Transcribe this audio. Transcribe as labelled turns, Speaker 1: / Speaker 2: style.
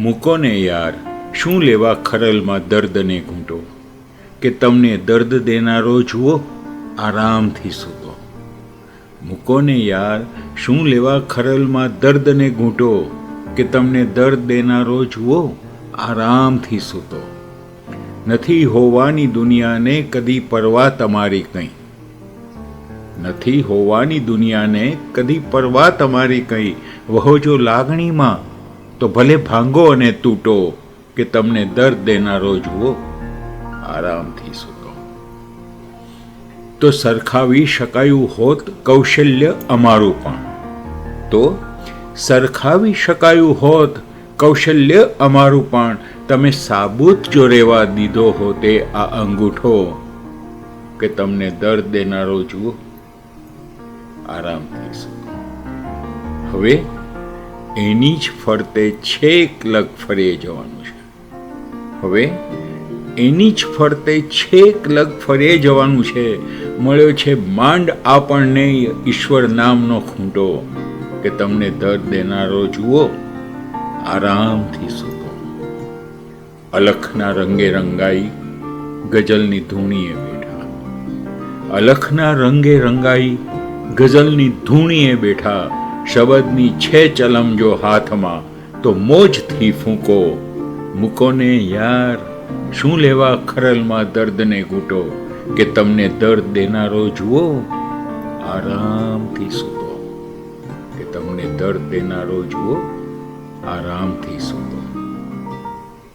Speaker 1: મૂકો ને યાર, શું લેવા ખરલમાં દર્દને ઘૂંટો? કે તમને દર્દ દેનારો જુઓ, આરામથી સૂતો મૂકો ને યાર, શું લેવા ખરલમાં દર્દને ઘૂંટો? કે તમને દર્દ દેનારો જુઓ, આરામથી સૂતો. નથી હોવાની દુનિયાને કદી પરવા તમારી કંઈ. નથી હોવાની દુનિયાને કદી પરવા તમારી કંઈ. વહો જો લાગણીમાં તો ભલે ભાંગો અને તૂટો કે તમને દર્દ દેનારો જુઓ આરામથી સૂતો. તો સરખાવી શકાયું હોત કૌશલ્ય અમારું પણ. તો સરખાવી શકાયું હોત કૌશલ્ય અમારું પણ. તમે સાબુત જો રેવા દીધો હોતે આ અંગૂઠો કે તમને દર્દ દેનારો જુઓ આરામથી હવે એની જ ફરતે છેક લગ ફરીએ જવાનું છે. હવે, એની જ ફરતે છેક લગ ફરીએ જવાનું છે. મળ્યો છે માંડ આપણને ઈશ્વર નામનો ખૂંટો કે તમને દર્દ દેનારો જુઓ, આરામથી સૂતો અલખના રંગે રંગાઈ ગઝલની ધૂણીએ બેઠા. અલખના રંગે રંગાઈ ગઝલની ધૂણીએ બેઠા. શબદની છે ચલમ જો હાથમાં, તો મોજથી ફૂંકો. મૂકોને યાર, શું લેવા ખરલમાં દર્દને ઘૂંટો? કે તમને દર્દ દેનારો જુઓ? આરામથી સૂતો. કે તમને દર્દ દેનારો જુઓ? આરામથી સૂતો.